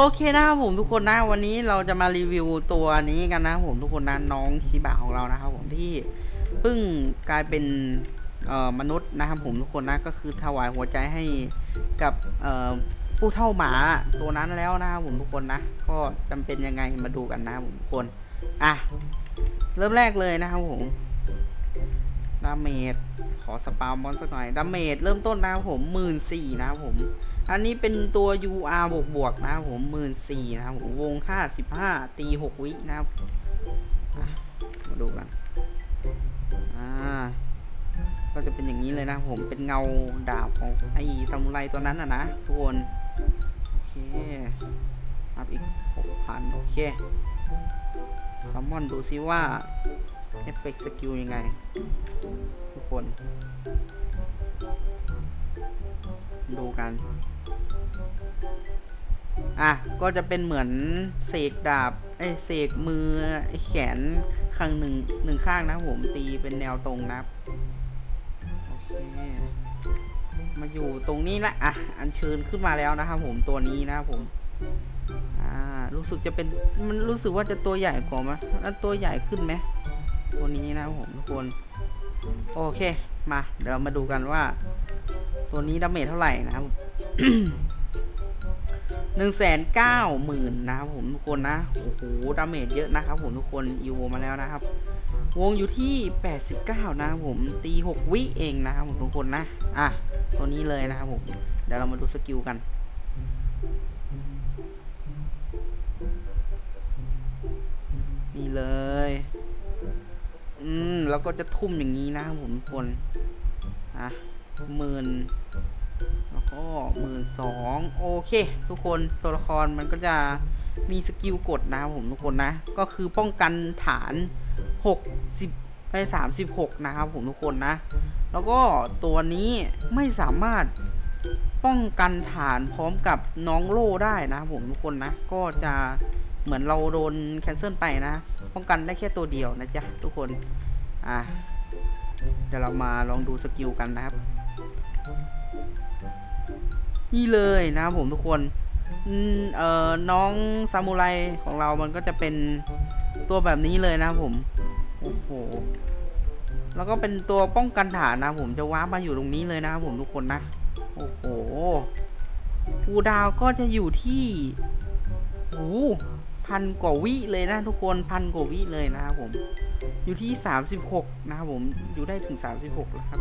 โอเคนะครับผมทุกคนนะวันนี้เราจะมารีวิวตัวนี้กันนะครับผมทุกคนนะน้องชิบะของเรานะครับผมที่เพิ่งกลายเป็นเอ่อมนุษย์นะครับผมทุกคนนะก็คือถวายหัวใจให้กับเอ่อผู้เท่าหมาตัวนั้นแล้วนะครับผมทุกคนนะก็จำเป็นยังไงมาดูกันนะครับผมทุกคนอะเริ่มแรกเลยนะครับผม ดาเมจขอสปาวมอนสักหน่อยดาเมจเริ่มต้นนะครับผมหมื่นสี่นะครับผม อันนี้เป็นตัว UR บวกบวกนะครับผมหมื่นสี่นะครับผมวงห้าสิบห้าตีหกวินะครับมาดูกันอ่าก็จะเป็นอย่างนี้เลยนะผมเป็นเงาดาบของไอ้ซามูไรตัวนั้นอะนะทุกคนโอเคอัพอีกหกพันโอเคซัมมอนดูซิว่า เอฟเฟกต์สกิลยังไง ทุกคน ดูกัน อะ ก็จะเป็นเหมือนเสกดาบไอ้เสกมือไอแขนข้างหนึ่งหนึ่งข้างนะผมตีเป็นแนวตรงนะครับ โอเค มาอยู่ตรงนี้ละอะ อัญเชิญขึ้นมาแล้วนะครับผมตัวนี้นะครับผมอ่ารู้สึกจะเป็นมันรู้สึกว่าจะตัวใหญ่กว่าไหมแล้วตัวใหญ่ขึ้นไหม ตัวนี้นะครับผมทุกคน โอเค มา เดี๋ยวมาดูกันว่า ตัวนี้ดาเมจเท่าไหร่นะครับหนึ่งแสนเก้าหมื่นนะครับผมทุกคนนะ โอ้โหดาเมจเยอะนะครับผมทุกคนอีโวมาแล้วนะครับ วงอยู่ที่89นะครับผมตี6วิเองนะครับผมทุกคนนะ อะ ตัวนี้เลยนะครับผม เดี๋ยวเรามาดูสกิลกัน อืมแล้วก็จะทุ่มอย่างนี้นะครับผมทุกคนอะหมื่นแล้วก็หมื่นสองโอเค ทุกคนตัวละครมันก็จะมีสกิลกดนะครับผมทุกคนนะ ก็คือป้องกันฐาน60ไป36 นะครับผมทุกคนนะ แล้วก็ตัวนี้ไม่สามารถป้องกันฐานพร้อมกับน้องโล่ได้นะครับผมทุกคนนะ ก็จะเหมือนเราโดนแคนเซิลไปนะ ป้องกันได้แค่ตัวเดียวนะจ๊ะทุกคน อะ เดี๋ยวเรามาลองดูสกิลกันนะครับ นี่เลยนะครับผมทุกคนเอ่อน้องซามูไรของเรามันก็จะเป็นตัวแบบนี้เลยนะครับผม โอ้โห แล้วก็เป็นตัวป้องกันฐานนะผมจะว้ามาอยู่ตรงนี้เลยนะครับผมทุกคนนะ โอ้โหคูดาวก็จะอยู่ที่โอ้ พันกว่าวิเลยนะทุกคนพันกว่าวิเลยนะครับผมอยู่ที่ 36 นะครับผมอยู่ได้ถึง 36แล้วครับ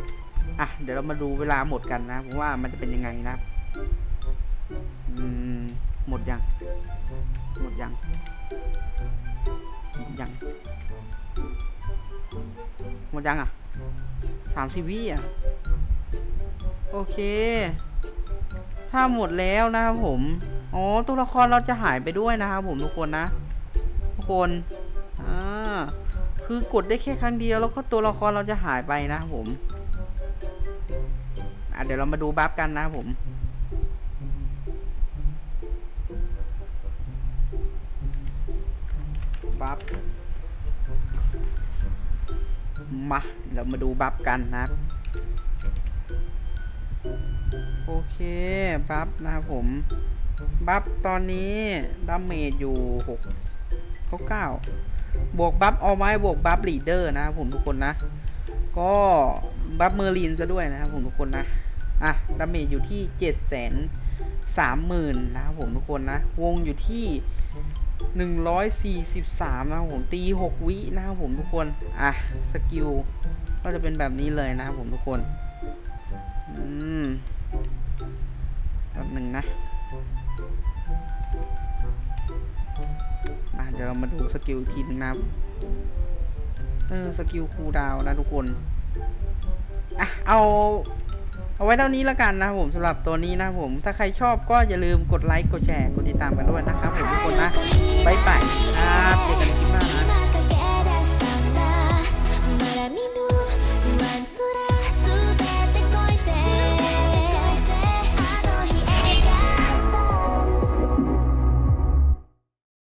อะเดี๋ยวเรามาดูเวลาหมดกันนะผมว่ามันจะเป็นยังไงนะอืมหมดยังหมดยังหมดยังหมดยังอะสามสิบวิอะโอเค ถ้าหมดแล้วนะครับผม อ๋อตัวละครเราจะหายไปด้วยนะครับผมทุกคนนะ ทุกคนอ่าคือกดได้แค่ครั้งเดียวแล้วก็ตัวละครเราจะหายไปนะครับผมอะเดี๋ยวเรามาดูบัฟกันนะผมบัฟมาเรามาดูบัฟกันนะโอเคบัฟนะผม บัฟตอนนี้ดาเมจอยู่หกเขาเก้าบวกบัฟเอาไม้บวกบัฟลีดเดอร์นะครับผมทุกคนนะ ก็บัฟเมอร์ลินซะด้วยนะครับผมทุกคนนะ อะดาเมจอยู่ที่เจ็ดแสนสามหมื่นนะครับผมทุกคนนะ วงอยู่ที่หนึ่งร้อยสี่สิบสามนะครับผมตีหกวินะครับผมทุกคน อะสกิลก็จะเป็นแบบนี้เลยนะครับผมทุกคน อืมแบบหนึ่งนะ มามาดูสกิลทีนึงนะครับเออสกิลคูดาวนะทุกคนอะเอา เอาไว้เท่านี้แล้วกันนะผมสำหรับตัวนี้นะผม ถ้าใครชอบก็อย่าลืมกดไลค์กดแชร์กดติดตามกันด้วยนะครับผมทุกคนนะบ๊ายบายครับเจอกันคลิปหน้านะ